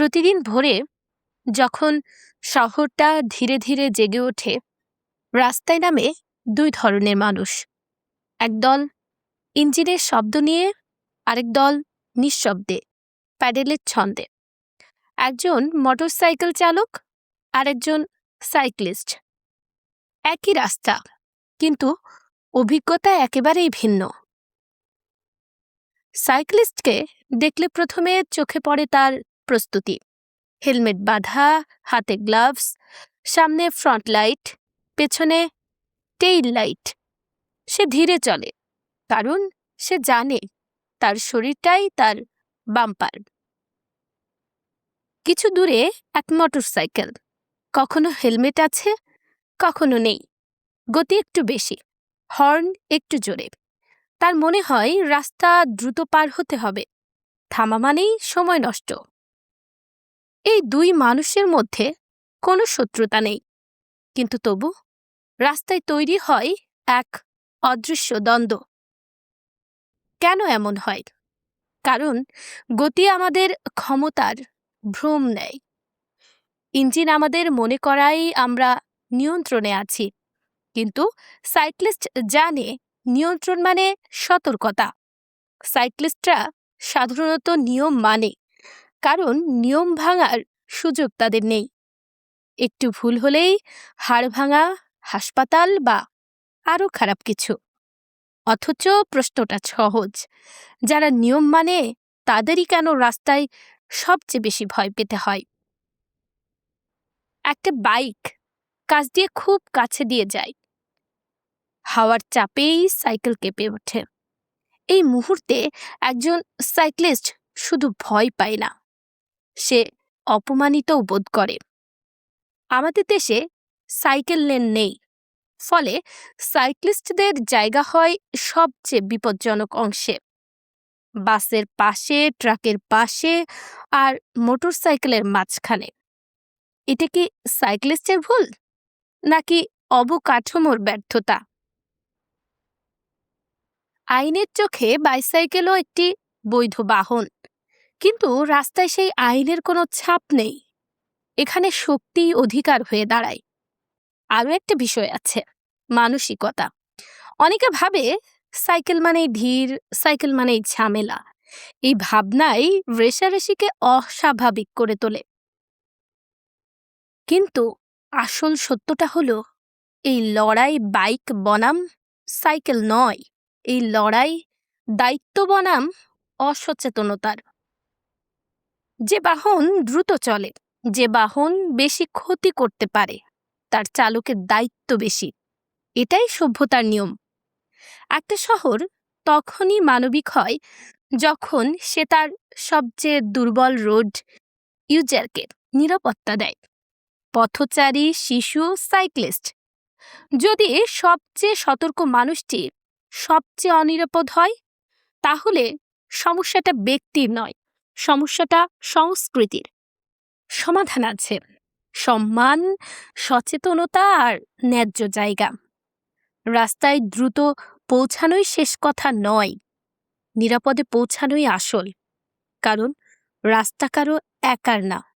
প্রতিদিন ভোরে যখন শহরটা ধীরে ধীরে জেগে ওঠে, রাস্তায় নামে দুই ধরনের মানুষ। একদল ইঞ্জিনের শব্দ নিয়ে, আরেক দল নিঃশব্দে, প্যাডেলের ছন্দে। একজন মোটরসাইকেল চালক, আরেকজন সাইক্লিস্ট। একই রাস্তা, কিন্তু অভিজ্ঞতা একেবারেই ভিন্ন। সাইক্লিস্টকে দেখলে প্রথমে চোখে পড়ে তার প্রস্তুতি। হেলমেট বাঁধা, হাতে গ্লাভস, সামনে ফ্রন্ট লাইট, পেছনে টেইল লাইট। সে ধীরে চলে, কারণ সে জানে তার শরীরটাই তার বাম্পার। কিছু দূরে এক মোটরসাইকেল। কখনো হেলমেট আছে, কখনো নেই। গতি একটু বেশি, হর্ন একটু জোরে। তার মনে হয় রাস্তা দ্রুত পার হতে হবে। থামা মানেই সময় নষ্ট। এই দুই মানুষের মধ্যে কোনো শত্রুতা নেই। কিন্তু তবু রাস্তায় তৈরি হয় এক অদৃশ্য দ্বন্দ্ব। কেন এমন হয়? কারণ গতি আমাদের ক্ষমতার ভ্রম নেয়। ইঞ্জিন আমাদের মনে করাই আমরা নিয়ন্ত্রণে আছি। কিন্তু সাইক্লিস্ট জানে নিয়ন্ত্রণ মানে সতর্কতা। সাইক্লিস্টরা সাধারণত নিয়ম মানে কারণ নিয়ম ভাঙার সুযোগ তাদের নেই। একটু ভুল হলেই হাড় ভাঙা, হাসপাতাল বা আরও খারাপ কিছু। অথচ প্রশ্নটা সহজ। যারা নিয়ম মানে তাদেরই কেন রাস্তায় সবচেয়ে বেশি ভয় পেতে হয়? একটা বাইক কাজ দিয়ে খুব কাছে দিয়ে যায়। হাওয়ার চাপেই সাইকেল কেঁপে ওঠে। এই মুহূর্তে একজন সাইক্লিস্ট শুধু ভয় পায় না। সে অপমানিত বোধ করে। আমাদের দেশে সাইকেল লেন নেই। ফলে সাইক্লিস্টদের জায়গা হয় সবচেয়ে বিপজ্জনক অংশে। বাসের পাশে, ট্রাকের পাশে আর মোটর সাইকেলের মাঝখানে। এটা কি সাইক্লিস্টের ভুল? নাকি অবকাঠামোর ব্যর্থতা? আইনের চোখে বাইসাইকেলও একটি বৈধ বাহন। কিন্তু রাস্তায় সেই আইনের কোনো ছাপ নেই। এখানে শক্তি অধিকার হয়ে দাঁড়ায়। আরও একটা বিষয় আছে, মানসিকতা। অনেকে ভাবে সাইকেল মানেই ধীর, সাইকেল মানেই ঝামেলা। এই ভাবনাই রেশারেশিকে অস্বাভাবিক করে তোলে। কিন্তু আসল সত্যটা হলো, এই লড়াই বাইক বনাম, সাইকেল নয়। এই লড়াই দায়িত্ব বনাম, অসচেতনতার। যে বাহন দ্রুত চলে, যে বাহন বেশি ক্ষতি করতে পারে, তার চালকের দায়িত্ব বেশি। এটাই সভ্যতার নিয়ম। একটা শহর তখনই মানবিক হয় যখন সে তার সবচেয়ে দুর্বল রোড ইউজারকে নিরাপত্তা দেয়। পথচারী, শিশু সাইক্লিস্ট। যদি সবচেয়ে সতর্ক মানুষটি সবচেয়ে অনিরাপদ হয়, তাহলে সমস্যাটা ব্যক্তির নয়। সমস্যাটা সংস্কৃতির। সমাধান আছে। সম্মান, সচেতনতা আর ন্যায্য জায়গা। রাস্তায় দ্রুত পৌঁছানোই শেষ কথা নয়। নিরাপদে পৌঁছানোই আসল। কারণ রাস্তা কারও একার না।